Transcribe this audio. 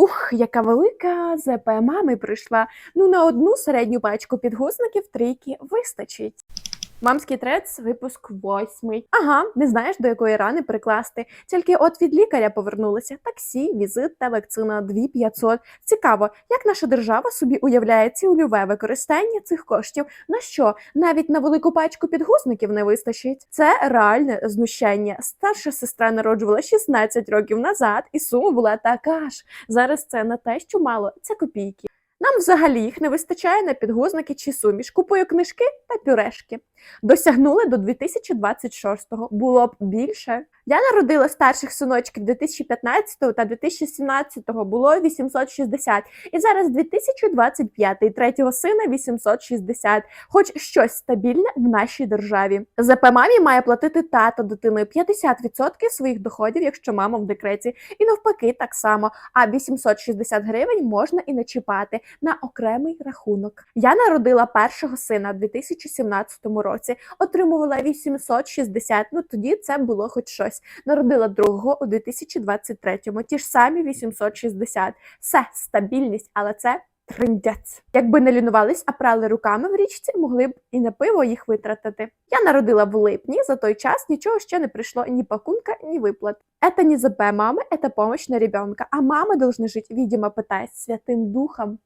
Ух, яка велика ЗП мами прийшла. Ну на одну середню пачку підгузників трійки вистачить. Мамський трец, випуск восьмий. Ага, не знаєш до якої рани прикласти. Тільки от від лікаря повернулися. Таксі, візит та вакцина 2500. Цікаво, як наша держава собі уявляє цільове використання цих коштів. На що навіть на велику пачку підгузників не вистачить. Це реальне знущання. Старша сестра народжувала 16 років назад, і сума була така ж. Зараз це не те, що мало, це копійки. Нам взагалі їх не вистачає на підгузники чи суміш. Купую книжки та пюрешки. Досягнули до 2026-го. Було б більше. Я народила старших синочків 2015 та 2017-го було 860. І зараз 2025 і третього сина 860. Хоч щось стабільне в нашій державі. ЗП мамі має платити тато дитиною 50% своїх доходів, якщо мама в декреті, і навпаки так само. А 860 гривень можна і не чіпати на окремий рахунок. Я народила першого сина в 2017 році, отримувала 860, ну тоді це було хоч щось. Народила другого у 2023-му, ті ж самі 860. Все, стабільність, але це триндець. Якби не лінувались, а прали руками в річці, могли б і на пиво їх витратити. Я народила в липні, за той час нічого ще не прийшло ні пакунка, ні виплат. Это не ЗП мамы, это помощь на ребенка. А мамы должны жить, видимо, питаясь Святым Духом.